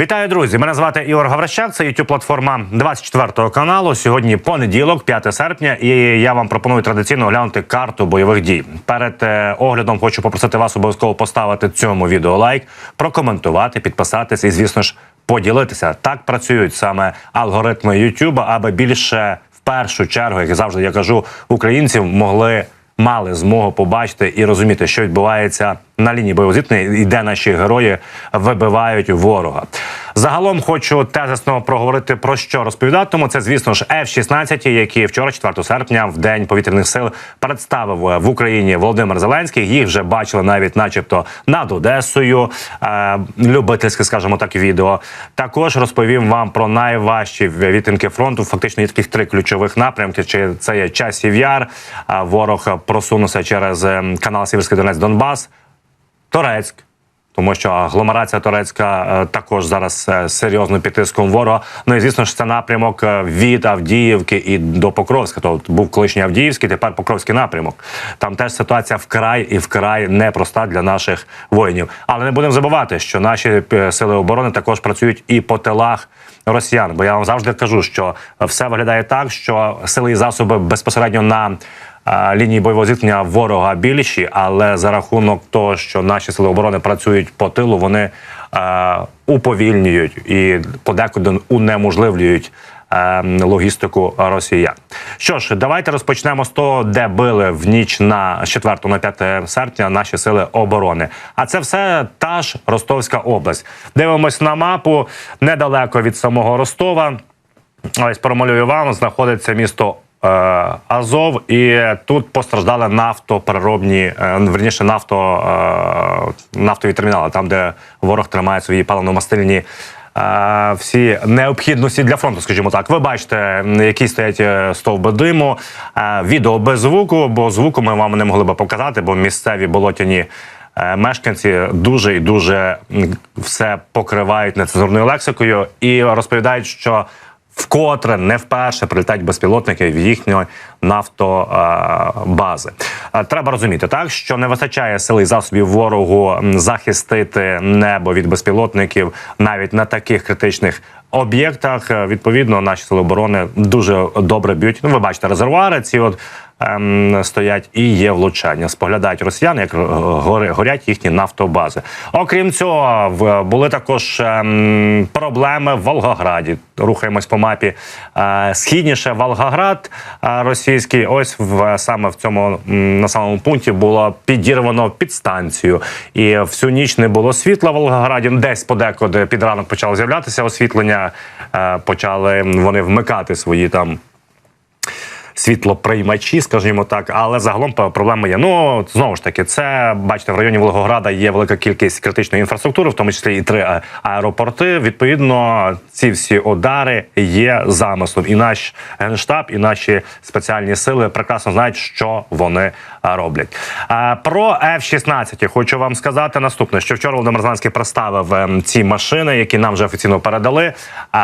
Вітаю, друзі! Мене звати Ігор Гаврищак. Це youtube платформа 24 каналу. Сьогодні понеділок, 5 серпня, і я вам пропоную традиційно оглянути карту бойових дій. Перед е, оглядом хочу попросити вас обов'язково поставити цьому відео лайк, прокоментувати, підписатися і, звісно ж, поділитися. Так працюють саме алгоритми YouTube, аби більше в першу чергу, як завжди я кажу, українців могли мали змогу побачити і розуміти, що відбувається на лінії бойового зіткнення і де наші герої вибивають ворога. Загалом хочу тезисно проговорити про що розповідатиму. Це, звісно ж, F-16, які вчора, 4 серпня, в день повітряних сил, представив в Україні Володимир Зеленський. Їх вже бачили навіть, начебто, над Одесою. Е, любительське, скажімо так, відео. Також розповім вам про найважчі відтинки фронту. Фактично є таких три ключових напрямки. Чи це є часів яр? е, Ворог просунувся через е, канал Сіверський Донець Донбас. Торецьк. Тому що агломерація Торецька е, також зараз е, серйозно під тиском ворога. Ну і звісно ж це напрямок е, від Авдіївки і до Покровська. Тобто був колишній Авдіївський, тепер Покровський напрямок. Там теж ситуація вкрай і вкрай непроста для наших воїнів. Але не будемо забувати, що наші сили оборони також працюють і по тилах росіян. Бо я вам завжди кажу, що все виглядає так, що сили і засоби безпосередньо на лінії бойового зіткнення ворога більші, але за рахунок того, що наші сили оборони працюють по тилу, вони уповільнюють і подекуди унеможливлюють логістику росіян. Що ж, давайте розпочнемо з того, де били в ніч на 4 на 5 серпня наші сили оборони. А це все та ж Ростовська область. Дивимось на мапу недалеко від самого Ростова. Ось промалюю вам, знаходиться місто Азов, і тут постраждали нафтопереробні, е, верніше нафто, е, нафтові термінали, там, де ворог тримає свої паливно-мастильні. е, Всі необхідності для фронту, скажімо так. Ви бачите, які стоять е, стовби диму. Е, Відео без звуку, бо звуку ми вам не могли би показати, бо місцеві болотяні е, мешканці дуже і дуже все покривають нецензурною лексикою і розповідають, що вкотре не вперше прилітають безпілотники в їхньої нафтобази. Е, Треба розуміти так, що не вистачає сили і засобів ворогу захистити небо від безпілотників навіть на таких критичних. Об'єктах Е, відповідно наші сили оборони дуже добре б'ють. Ну, ви бачите, резервуари ці от стоять і є влучання. Споглядають росіяни, як гори, горять їхні нафтобази. Окрім цього, були також ем, проблеми в Волгограді. Рухаємось по мапі е, східніше. Волгоград е, російський. Ось в саме в цьому на самому пункті було підірвано підстанцію, і всю ніч не було світла в Волгограді. Десь подекуди під ранок почало з'являтися освітлення. Е, почали вони вмикати свої там світлоприймачі, скажімо так, але загалом проблема є. Ну знову ж таки, це бачите, в районі Волгограда є велика кількість критичної інфраструктури, в тому числі і три аеропорти. Відповідно, ці всі удари є замислом. І наш генштаб, і наші спеціальні сили прекрасно знають, що вони роблять. Про F-16 хочу вам сказати наступне: що вчора Володимир Зеленський представив ем, ці машини, які нам вже офіційно передали.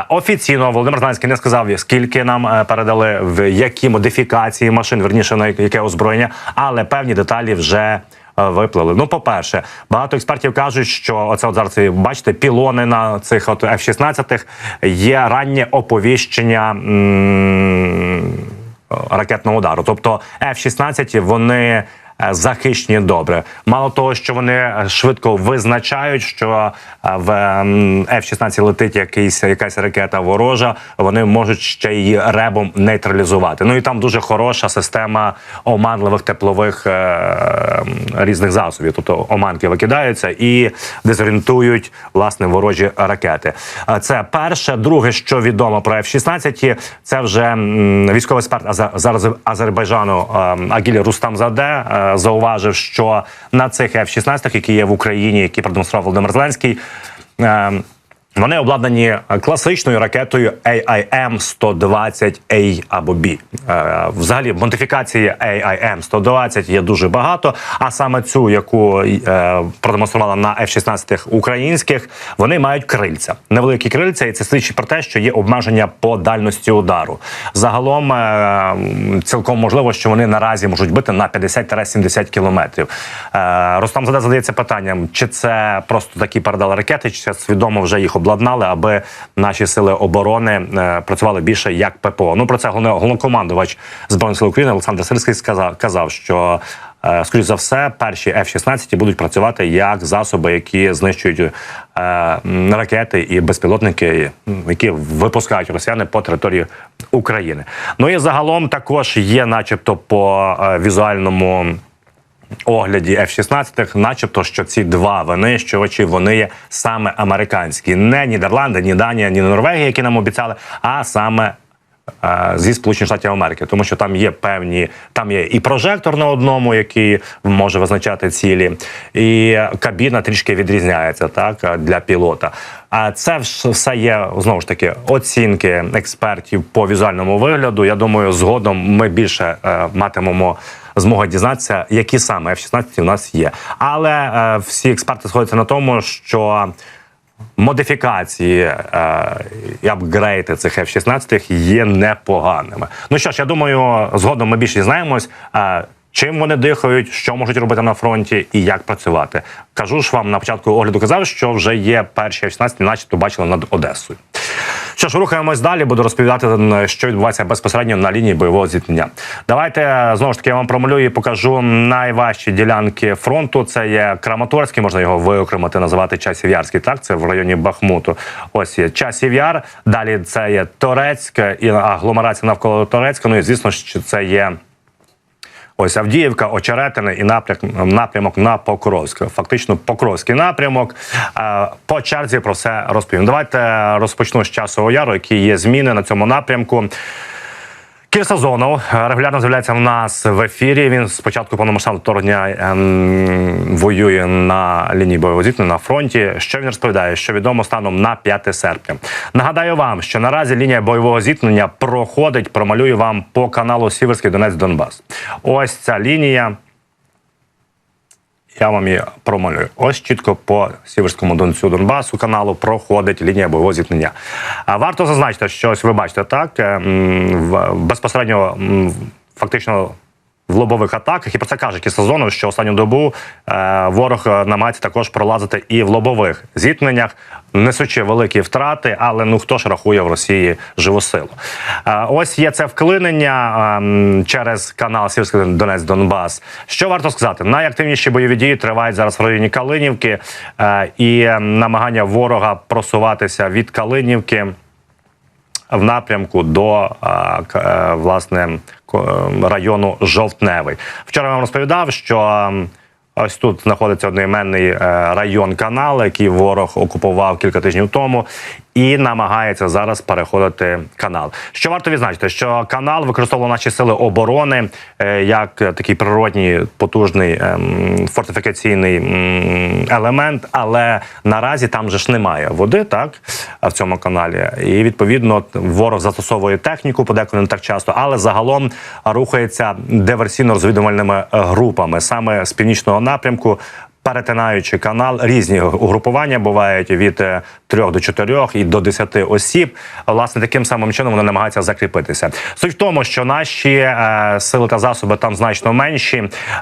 Офіційно Володимир Зеленський не сказав, скільки нам е, передали, в які модифікації машин, верніше на яке озброєння, але певні деталі вже. е, Виплили. Ну, по-перше, багато експертів кажуть, що оце от зараз бачите, пілони на цих от F-16 є раннє оповіщення м, ракетного удару. Тобто F-16 вони захищені добре. Мало того, що вони е, швидко визначають, що е, в ем, F-16 летить якийсь якась ракета ворожа, вони можуть ще її ребом нейтралізувати. Ну і там дуже хороша система оманливих теплових е, різних засобів. Тобто оманки викидаються і дезорієнтують власне ворожі ракети. Е, Це перше. Друге, що відомо про F-16, це вже військовий експерт Азербайджану ем, Агіль Рустамзаде е, зауважив, що на цих F-16, які є в Україні, які продемонстрував Володимир Зеленський. Вони обладнані класичною ракетою AIM-120A або B. Е, Взагалі, модифікації AIM-120 є дуже багато. А саме цю, яку е, продемонструвала на F-16 українських, вони мають крильця, невеликі крильця, і це свідчить про те, що є обмеження по дальності удару. Загалом е, цілком можливо, що вони наразі можуть бити на 50-70 кілометрів. Е, Ростам задається питанням, чи це просто такі передали ракети, чи це свідомо вже їх обладнали, аби наші сили оборони е, працювали більше як ППО. Ну про це головнокомандувач збройних сил України Олександр Сирський сказав, казав, що. е, Скоріше за все, перші F-16 будуть працювати як засоби, які знищують е, ракети і безпілотники, які випускають росіяни по території України. Ну і загалом також є, начебто, по візуальному огляді F-16, начебто, що ці два винищувачі вони є саме американські, не Нідерланди, ні Данія, ні Норвегія, які нам обіцяли, а саме. е, Зі Сполучених Штатів Америки, тому що там є певні, там є і прожектор на одному, який може визначати цілі, і кабіна трішки відрізняється так для пілота. А це все є знову ж таки оцінки експертів по візуальному вигляду. Я думаю, згодом ми більше е, матимемо змога дізнатися, які саме F-16 у нас є. Але е, всі експерти сходяться на тому, що модифікації е, і апгрейди цих F-16 є непоганими. Ну що ж, я думаю, згодом ми більше дізнаємось. Е, Чим вони дихають, що можуть робити на фронті і як працювати? Кажу ж вам на початку огляду казав, що вже є перші F-16, начебто бачили над Одесою. Що ж, рухаємось далі. Буду розповідати, що відбувається безпосередньо на лінії бойового зіткнення. Давайте знову ж таки я вам промалюю і покажу найважчі ділянки фронту. Це є Краматорський, можна його виокремити, називати Часів Ярський. Так, це в районі Бахмуту. Ось є Часів Яр. Далі це є Торецьк і агломерація навколо Торецька. Ну і звісно, що це є. Ось Авдіївка, Очеретина і напрямок, на Покровськ. Фактично Покровський напрямок. Е, По черзі про все розповім. Давайте розпочну з часового яру, які є зміни на цьому напрямку. Кір Сазонов е, регулярно з'являється в нас в ефірі. Він спочатку повномасштабного вторгнення ем, воює на лінії бойового зіткнення на фронті. Що він розповідає? Що відомо станом на 5 серпня. Нагадаю вам, що наразі лінія бойового зіткнення проходить. Промалюю вам по каналу Сіверський Донець Донбас. Ось ця лінія. Я вам її промалюю. Ось чітко по сіверському донцю Донбасу каналу проходить лінія бойового зіткнення. А варто зазначити, що ось ви бачите так е, м, в- безпосередньо фактично. В лобових атаках і про це каже Кісазонов, що останню добу е, ворог е, намагається також пролазити і в лобових зіткненнях, несучи великі втрати, але ну хто ж рахує в Росії живу силу? Е, ось є це вклинення е, через канал Сівський Донець Донбас. Що варто сказати? Найактивніші бойові дії тривають зараз в районі Калинівки е, і е, намагання ворога просуватися від Калинівки в напрямку до а, е, власне е, району Жовтневий. Вчора я вам розповідав, що ось тут знаходиться одноіменний е, район канал, який ворог окупував кілька тижнів тому, і намагається зараз переходити канал. Що варто відзначити, що канал використовував наші сили оборони е, як такий природній потужний ем, фортифікаційний елемент, але наразі там же ж немає води, так в цьому каналі. І відповідно ворог застосовує техніку, подекуди не так часто, але загалом рухається диверсійно-розвідувальними групами саме з північного напрямку. Перетинаючи канал, різні угрупування бувають від е, трьох до чотирьох і до десяти осіб. Власне, таким самим чином вони намагаються закріпитися. Суть в тому, що наші е, сили та засоби там значно менші.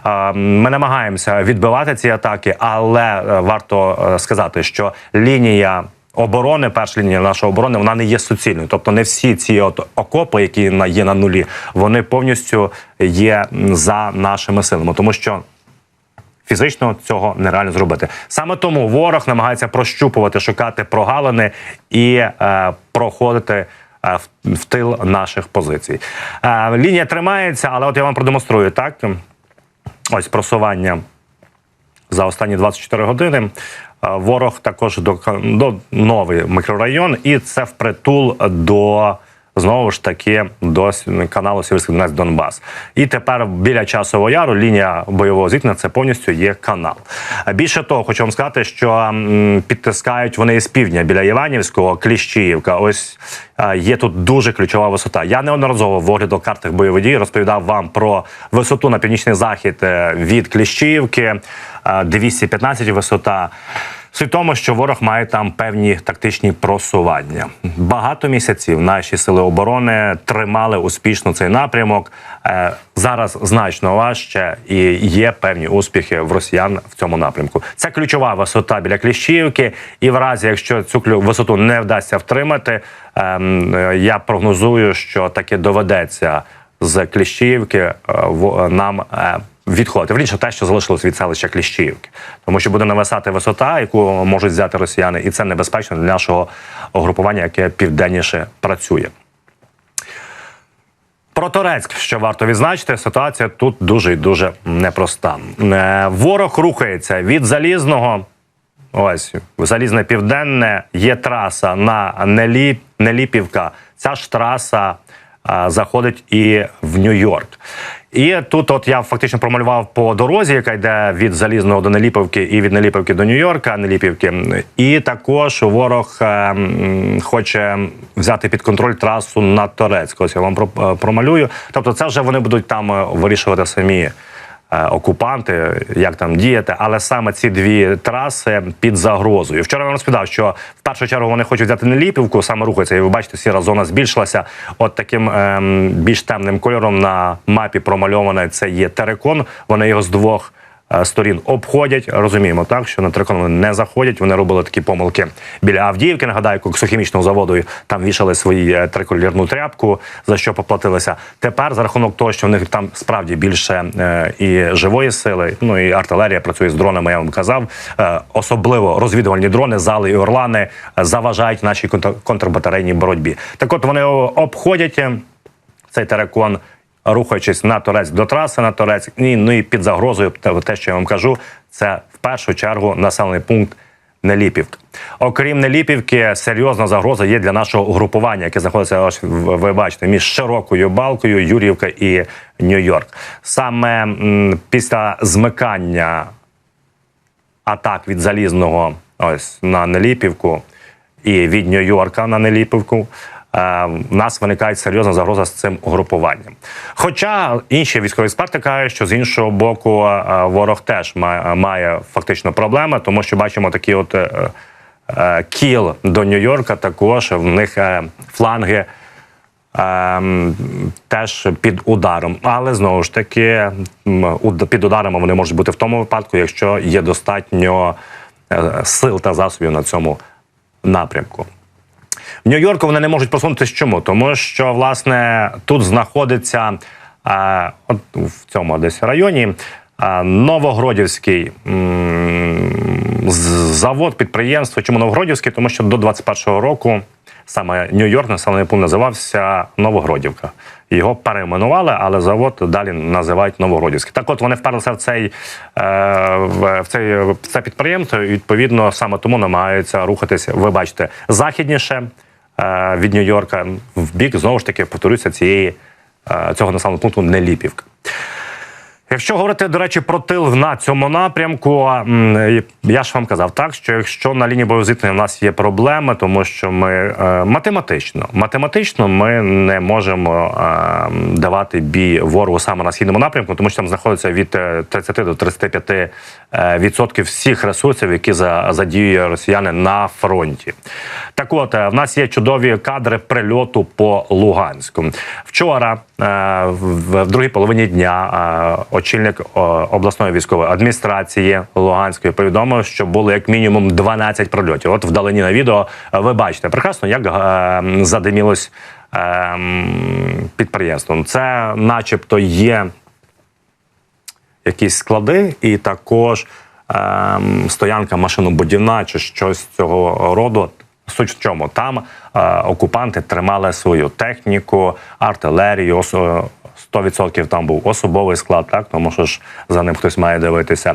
Е, ми намагаємося відбивати ці атаки, але е, варто е, сказати, що лінія. Оборони, перша лінія нашої оборони, вона не є суцільною. Тобто не всі ці от окопи, які на є на нулі, вони повністю є за нашими силами, тому що фізично цього нереально зробити. Саме тому ворог намагається прощупувати, шукати прогалини і е, проходити. е, В, тил наших позицій. Е, лінія тримається, але от я вам продемонструю так. Ось просування за останні 24 години. Е, Ворог також до, до новий мікрорайон, і це впритул до знову ж таки до каналу Сіверський Донбас. І тепер біля часового яру лінія бойового зіткнення це повністю є канал. Е, Більше того, хочу вам сказати, що підтискають вони із півдня біля Іванівського, Кліщіївка. Ось е, є тут дуже ключова висота. Я неодноразово в огляду картах бойових дій розповідав вам про висоту на північний захід е, від Кліщіївки, е, 215 висота. Тому, що ворог має там певні тактичні просування. Багато місяців наші сили оборони тримали успішно цей напрямок. Е, Зараз значно важче і є певні успіхи в росіян в цьому напрямку. Це ключова висота біля Кліщіївки. І в разі, якщо цю висоту не вдасться втримати, ем, е, я прогнозую, що таки доведеться з Кліщіївки е, нам. Відходити Вірніше те, що залишилось від селища Кліщіївки, тому що буде нависати висота, яку можуть взяти росіяни, і це небезпечно для нашого угрупування, яке південніше працює. Про Торецьк, що варто відзначити, ситуація тут дуже і дуже непроста. Е, Ворог рухається від залізного. Ось залізне південне є траса на Неліп, Неліпівка. Ця ж траса а, заходить і в Нью-Йорк. І тут, от я фактично промалював по дорозі, яка йде від залізного до Неліпівки, і від Неліпівки до Нью-Йорка, Неліпівки. І також ворог е, хоче взяти під контроль трасу на Торецьк. Ось я вам е, промалюю. Тобто, це вже вони будуть там е, вирішувати самі окупанти, як там діяти, але саме ці дві траси під загрозою. Вчора я вам розповідав, що в першу чергу вони хочуть взяти Неліпівку, саме рухаються. І ви бачите, сіра зона збільшилася. От таким ем, більш темним кольором на мапі промальований це є терекон. Вони його з двох. Е, Сторін обходять, розуміємо так, що на терикон не заходять. Вони робили такі помилки біля Авдіївки. Нагадаю, коксохімічного заводу там вішали свої е, триколірну тряпку, за що поплатилися. Тепер за рахунок того, що в них там справді більше е, і живої сили, ну і артилерія працює з дронами. Я вам казав. Особливо розвідувальні дрони, зали і орлани заважають нашій контр- контрбатарейній боротьбі. Так, от вони обходять. цей терекон, рухаючись на Торець до траси на Торець, і, ну і під загрозою, те- що я вам кажу, це в першу чергу населений пункт. Неліпівка. Окрім Неліпівки, серйозна загроза є для нашого угрупування, яке знаходиться ось ви бачите між широкою балкою, Юрівка і Нью-Йорк. Саме м, після змикання атак від залізного ось на Неліпівку і від Нью-Йорка на Неліпівку. Е, В нас виникає серйозна загроза з цим угрупуванням. Хоча інші військові експерти кажуть, що з іншого боку е, ворог теж має, має фактично проблеми, тому що бачимо такі от е, е, кіл до Нью-Йорка, також в них е, фланги ем, теж під ударом. Але знову ж таки, під ударами вони можуть бути в тому випадку, якщо є достатньо е, сил та засобів на цьому напрямку. В Нью-Йорку вони не можуть просунутися. Чому? Тому що власне тут знаходиться е, от в цьому десь районі е, Новогродівський м, завод, підприємство. Чому Новогродівський? Тому що до 21-го року саме Нью-Йорк населений пункт називався Новогродівка. Його перейменували, але завод далі називають Новогродівський. Так, от вони вперлися в цей е, в, цей в це підприємство. І відповідно саме тому намагаються рухатися. Ви бачите, західніше е, від Нью-Йорка в бік знову ж таки повторюся цієї е, цього населеного пункту Неліпівка. Якщо говорити, до речі, про тил на цьому напрямку, я ж вам казав так, що якщо на лінії бойового зіткнення в нас є проблеми, тому що ми е, математично, математично ми не можемо е, давати бій ворогу саме на східному напрямку, тому що там знаходиться від е, 30 до 35 е, відсотків всіх ресурсів, які за- задіює росіяни на фронті. Так от, е, в нас є чудові кадри прильоту по Луганську. Вчора, е, в, другій половині дня, е, очільник е, обласної військової адміністрації Луганської повідомив, що було як мінімум 12 прильотів. От вдалині на відео е, ви бачите прекрасно, як е, задимілось е, підприємством. Це, начебто, є якісь склади, і також ем, стоянка машинобудівна чи щось цього роду. Суть в чому там е, окупанти тримали свою техніку, артилерію. Ос- 100% там був особовий склад, так тому що ж за ним хтось має дивитися.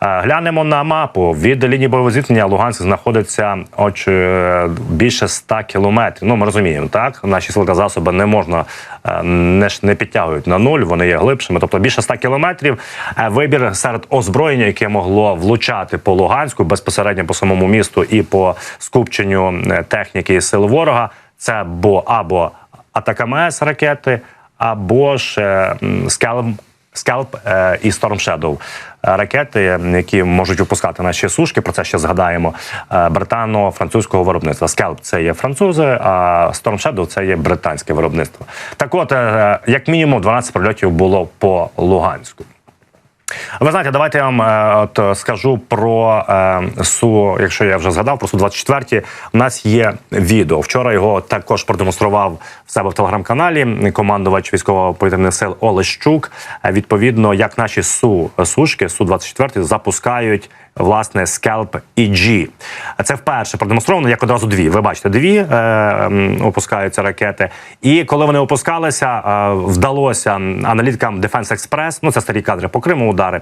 Глянемо на мапу. Від лінії бойового зіткнення Луганськ знаходиться оч, е, більше 100 кілометрів. Ну ми розуміємо, так наші сили та засоби не можна е, не не підтягують на нуль, вони є глибшими. Тобто більше 100 кілометрів. Е, Вибір серед озброєння, яке могло влучати по Луганську безпосередньо по самому місту і по скупченню техніки і сил ворога. Це бо або Атакамс ракети, або ж е, скелп Скалп е, і Storm Shadow. Ракети, які можуть випускати наші сушки, про це ще згадаємо. е, Британо-французького виробництва. Скелп це є французи, а Storm Shadow це є британське виробництво. Так от, як мінімум, 12 прильотів було по Луганську. Ви знаєте, давайте я вам е, от е, скажу про е, су, якщо я вже згадав про су 24 У нас є відео. Вчора його також продемонстрував в себе в телеграм-каналі командувач військово-повітряних сил Олещук. Е, Відповідно, як наші су сушки су 24 запускають. Власне, скелп EG. Це вперше продемонстровано як одразу дві. Ви бачите, дві е, опускаються ракети. І коли вони опускалися, е, вдалося аналітикам Defense Express, ну це старі кадри по Криму удари.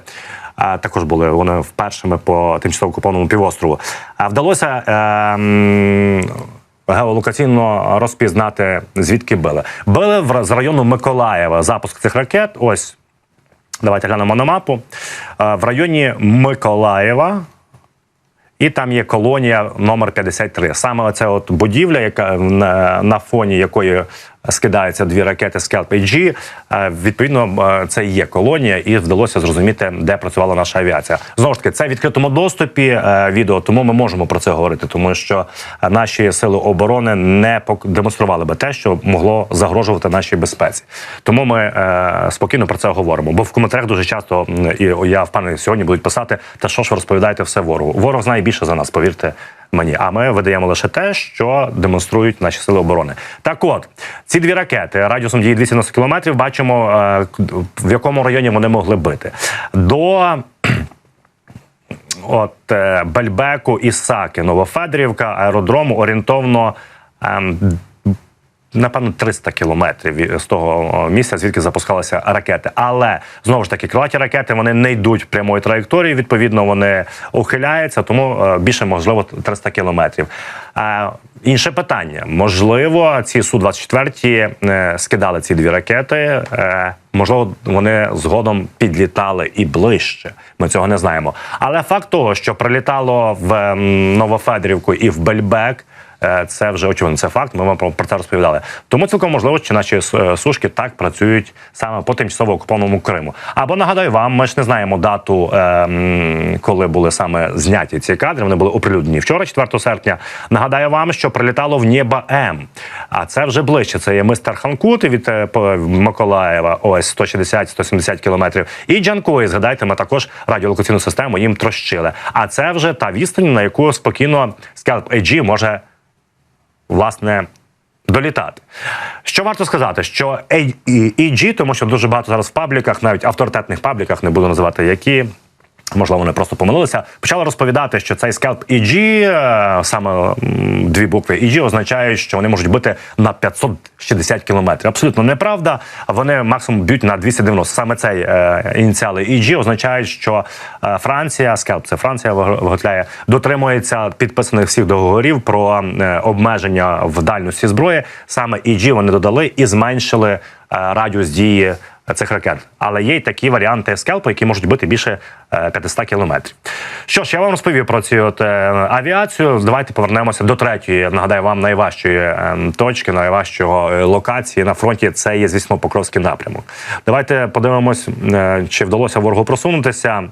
е, також були вони впершими по тимчасово окупованому півострову. Е, вдалося. Е, Геолокаційно розпізнати звідки били. Били з району Миколаєва. Запуск цих ракет. Ось Давайте глянемо на мапу. В районі Миколаєва. І там є колонія номер 53. Саме оця от будівля, яка на, на фоні якої скидаються дві ракети Scalp AG, е, Відповідно, е, це є колонія, і вдалося зрозуміти, де працювала наша авіація. Знову ж таки, це в відкритому доступі е, відео, тому ми можемо про це говорити, тому що наші сили оборони не демонстрували би те, що могло загрожувати нашій безпеці. Тому ми спокійно про це говоримо. Бо в коментарях дуже часто і я впевнений, сьогодні будуть писати, та що ж ви розповідаєте все ворогу. Ворог знає більше за нас, повірте мені. А ми видаємо лише те, що демонструють наші сили оборони. Так, от ці дві ракети радіусом дії 290 кілометрів. Бачимо е, в якому районі вони могли бити. До от е, Бельбеку і Саки, Новофедрівка, аеродрому орієнтовно. Напевно, 300 кілометрів з того місця, звідки запускалися ракети. Але знову ж таки, крилаті ракети вони не йдуть прямою траєкторією. Відповідно, вони ухиляються, тому е, більше можливо 300 кілометрів. Е, інше питання: можливо, ці су 24 е, скидали ці дві ракети. Можливо, вони згодом підлітали і ближче. Ми цього не знаємо. Але факт того, що прилітало в Новофедрівку і в Бельбек. Е, Це вже очевидно, це факт. Ми вам про, це розповідали. Тому цілком можливо, що наші е, сушки так працюють саме по тимчасово окупованому Криму. Або нагадаю вам, ми ж не знаємо дату, е, коли були саме зняті ці кадри. Вони були оприлюднені вчора, 4 серпня. Нагадаю вам, що прилітало в Нєба М. А це вже ближче. Це є мистер Ханкут від Миколаєва, ось 160-170 кілометрів. І Джанкої, згадайте, ми також радіолокаційну систему їм трощили. А це вже та відстань, на яку спокійно Scalp AG може власне. Долітати. Що варто сказати, що EG, тому що дуже багато зараз в пабліках, навіть авторитетних пабліках, не буду називати які. Можливо, вони просто помилилися. Почали розповідати, що цей скалп EG, е, саме дві букви EG, означають, що вони можуть бити на 560 кілометрів. Абсолютно неправда. Вони максимум б'ють на 290. Саме цей е, ініціали EG означають, що е, Франція, скалп це Франція виг- виготовляє, дотримується підписаних всіх договорів про е, обмеження в дальності зброї. Саме EG вони додали і зменшили радіус дії цих ракет. Але є й такі варіанти скелпу, які можуть бити більше е, 500 кілометрів. Що ж, я вам розповів про цю от, е, авіацію. Давайте повернемося до третьої. Нагадаю вам найважчої е, точки, найважчого е, локації на фронті. Це є, звісно, Покровський напрямок. Давайте подивимось, е, чи вдалося ворогу просунутися.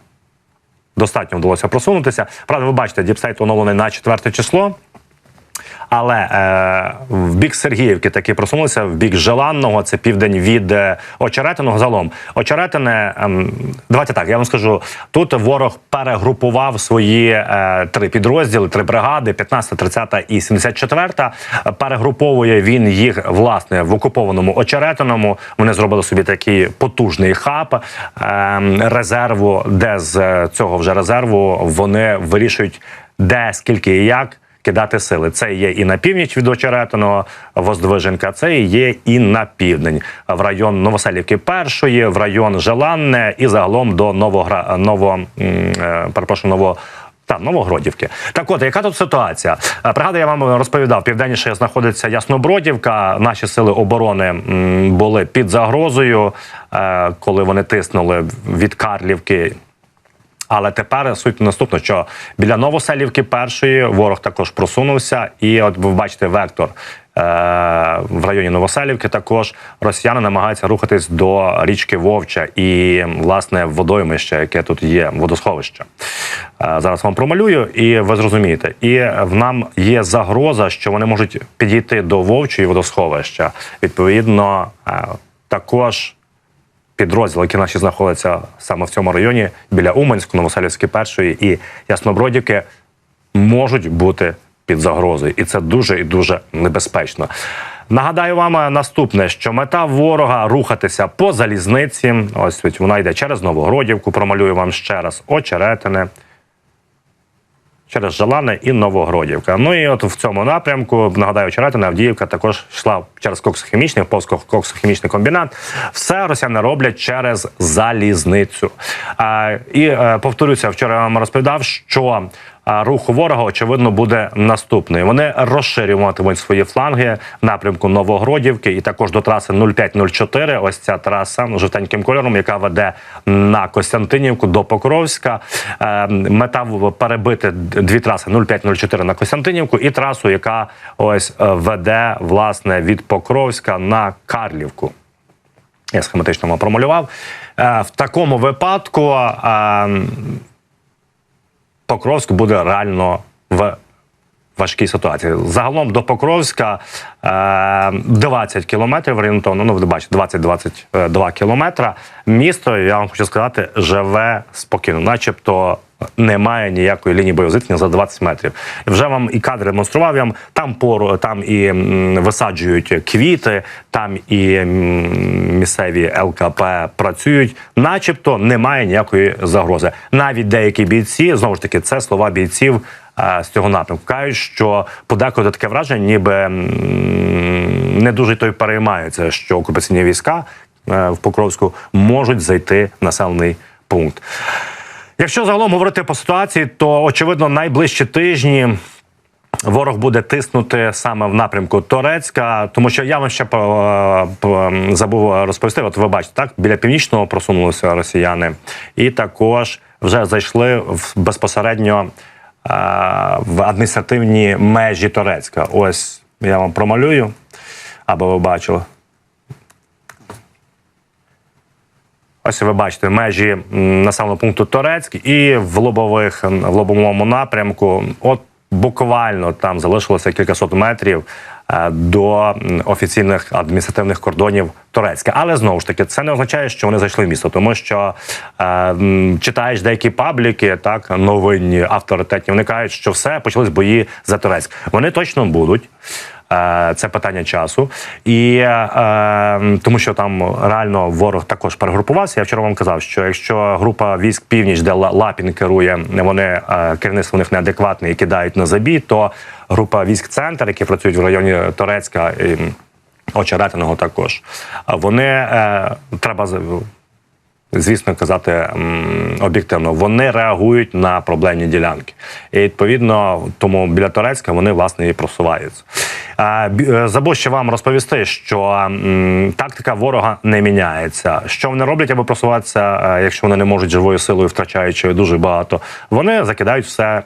Достатньо вдалося просунутися. Правда, ви бачите, діпсайт оновлений на четверте число. Але е, в бік Сергіївки таки просунулися, в бік Желанного, це південь від е, Очеретиного залом. Очеретине, ем, давайте так, я вам скажу, тут ворог перегрупував свої е, три підрозділи, три бригади, 15, 30 і 74. Перегруповує він їх власне в окупованому Очеретиному. Вони зробили собі такий потужний хаб е, резерву, де з е, цього вже резерву вони вирішують, де, скільки і як кидати сили. Це є і на північ від Очеретиного Воздвиженка, це є і на південь, в район Новоселівки першої, в район Желанне і загалом до Новогра... Ново... е, перепрошую, Ново... Та Новогродівки. Так от, яка тут ситуація? Е, Пригадую, я вам розповідав, південніше знаходиться Яснобродівка. Наші сили оборони були під загрозою, е, коли вони тиснули від Карлівки Але тепер суть наступна, що біля Новоселівки першої ворог також просунувся, і от ви бачите вектор. е, В районі Новоселівки також росіяни намагаються рухатись до річки Вовча і власне водоймище, яке тут є, водосховище. Е, Зараз вам промалюю, і ви зрозумієте. І в нам є загроза, що вони можуть підійти до Вовчої водосховища. Відповідно, е, також підрозділи, які наші знаходяться саме в цьому районі, біля Уманську, Новоселівської першої і Яснобродівки, можуть бути під загрозою, і це дуже і дуже небезпечно. Нагадаю вам е, наступне, що мета ворога рухатися по залізниці. Ось вона йде через Новогродівку. Промалюю вам ще раз Очеретине, через Жалане і Новогродівка. Ну і от в цьому напрямку, нагадаю, Черетина, Авдіївка також йшла через коксохімічний, повсько коксохімічний комбінат. Все росіяни роблять через залізницю. А, і е, повторюся, вчора я вам розповідав, що рух ворога, очевидно, буде наступний. Вони розширюватимуть свої фланги в напрямку Новогродівки і також до траси 0504. Ось ця траса жовтеньким кольором, яка веде на Костянтинівку до Покровська. Е, Мета перебити дві траси 0504 на Костянтинівку і трасу, яка ось е, веде власне від Покровська на Карлівку. Я схематично промалював. Е, В такому випадку Покровськ буде реально в важкій ситуації. Загалом до Покровська е, 20 кілометрів орієнтовно, ну ви бачите, 20-22 кілометра. Місто, я вам хочу сказати, живе спокійно, начебто. Немає ніякої лінії зіткнення за 20 метрів. Вже вам і кадри демонстрував. Я вам там пору там і висаджують квіти, там і місцеві ЛКП працюють, начебто немає ніякої загрози. Навіть деякі бійці знову ж таки це слова бійців е, з цього напрямку. Кажуть, що подекуди таке враження, ніби не дуже той переймаються, що окупаційні війська е, в Покровську можуть зайти в населений пункт. Якщо загалом говорити по ситуації, то очевидно найближчі тижні. Ворог буде тиснути саме в напрямку Торецька, тому що я вам ще по, забув розповісти. От ви бачите, так біля північного просунулися росіяни, і також вже зайшли в безпосередньо е, в адміністративні межі Торецька. Ось я вам промалюю, аби ви бачили. Ось ви бачите межі населеного пункту Торецьк і в лобових в лобовому напрямку. От буквально там залишилося кількасот метрів до офіційних адміністративних кордонів Турецька. Але знову ж таки, це не означає, що вони зайшли в місто, тому що е, читаєш деякі пабліки, так новинні авторитетні. Вони кажуть, що все почались бої за Турецьк. Вони точно будуть. Е, Це питання часу, і е, тому, що там реально ворог також перегрупувався. Я вчора вам казав, що якщо група військ північ, де Лапін керує, вони е, керівництво у них неадекватне і кидають на забій, то група військ центр, які працюють в районі Торецька і Очеретиного, також вони е, треба звісно казати об'єктивно, вони реагують на проблемні ділянки. І відповідно, тому біля Турецька вони власне і просуваються. Е, Забув ще вам розповісти, що тактика ворога не міняється. Що вони роблять, аби просуватися, е, якщо вони не можуть живою силою, втрачаючи дуже багато, вони закидають все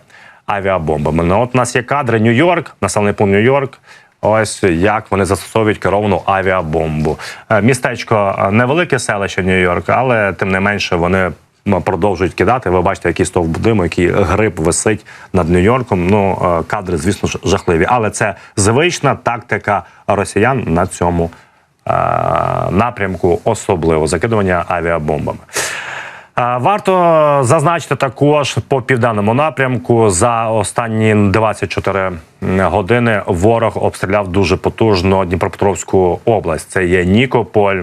авіабомбами. Ну, от у нас є кадри Нью-Йорк, населений пункт Нью-Йорк. Ось як вони застосовують керовану авіабомбу. Е, Містечко е, невелике селище Нью-Йорк, але тим не менше вони продовжують кидати. Ви бачите, який стовп диму, який гриб висить над Нью-Йорком. Ну е, кадри, звісно ж, жахливі. Але це звична тактика росіян на цьому е, напрямку, особливо закидування авіабомбами. Варто зазначити також по південному напрямку за останні 24 години ворог обстріляв дуже потужно Дніпропетровську область. Це є Нікополь,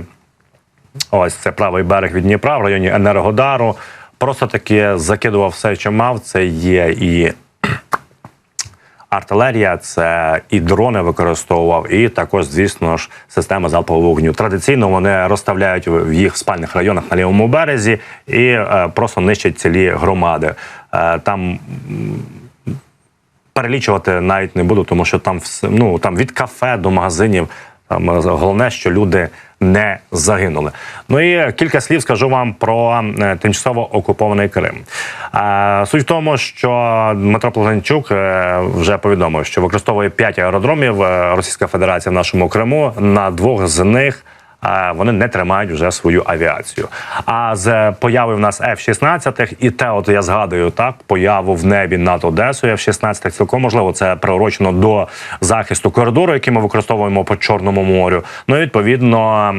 ось це правий берег від Дніпра в районі Енергодару. Просто таки закидував все, що мав. Це є і артилерія, це і дрони використовував, і також, звісно ж, система залпового вогню. Традиційно вони розставляють в їх спальних районах на лівому березі і е, просто нищать цілі громади. Е, там перелічувати навіть не буду, тому що там ну там від кафе до магазинів. Там е, головне, що люди не загинули. Ну і кілька слів скажу вам про е, тимчасово окупований Крим. Суть в тому, що Дмитро Платончук е, вже повідомив, що використовує п'ять аеродромів е, Російська Федерація в нашому Криму. На двох з них вони не тримають вже свою авіацію. А з появи в нас F-16, і те, от я згадую так, появу в небі над Одесою F-16, цілком можливо, це приурочено до захисту коридору, який ми використовуємо по Чорному морю. Ну і відповідно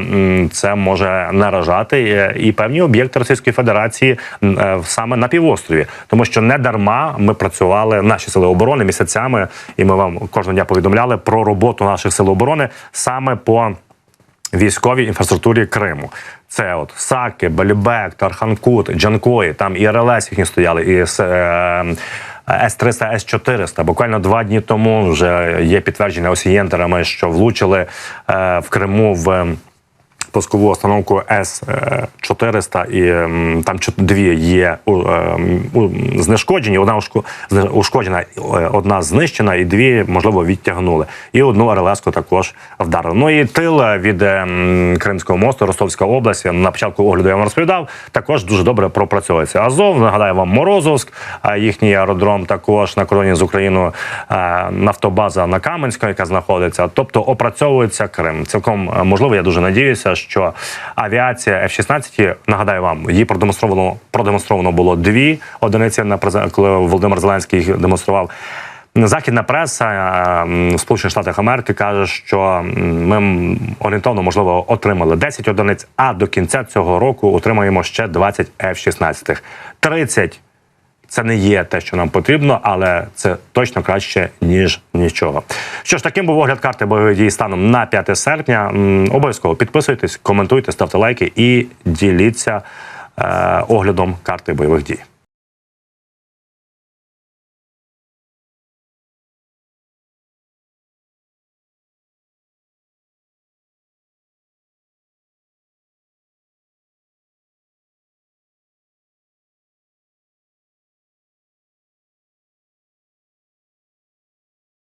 це може наражати е, і певні об'єкти Російської Федерації е, саме на півострові, тому що не дарма ми працювали наші сили оборони місяцями, і ми вам кожного дня повідомляли про роботу наших сил оборони саме по військовій інфраструктурі Криму. Це от Саки, Балібек, Тарханкут, Джанкої, там і РЛС їхні стояли, і С- е, С-300, С-400. Буквально два дні тому вже є підтвердження осієнтерами, що влучили е, в Криму в пускову установку С-400, і ем, там дві є ем, знешкоджені, одна ушкоджена, е, одна знищена, і дві, можливо, відтягнули. І одну РЛС-ку також вдарили. Ну і тил від ем, Кримського мосту, Ростовська область, на початку огляду я вам розповідав, також дуже добре пропрацьовується. Азов, нагадаю вам, Морозовськ, їхній аеродром також на кордоні з Україною, е, нафтобаза на Каменська, яка знаходиться. Тобто опрацьовується Крим. Цілком е, можливо, я дуже надіюся, що авіація F-16, нагадаю вам, її продемонстровано продемонстровано було дві одиниці на коли Володимир Зеленський їх демонстрував. Західна преса е, в Сполучених Штатах Америки каже, що ми орієнтовно можливо отримали 10 одиниць, а до кінця цього року отримаємо ще 20 F-16. 30 це не є те, що нам потрібно, але це точно краще ніж нічого. Що ж, таким був огляд карти бойових дій станом на 5 серпня. Обов'язково підписуйтесь, коментуйте, ставте лайки і діліться е, оглядом карти бойових дій.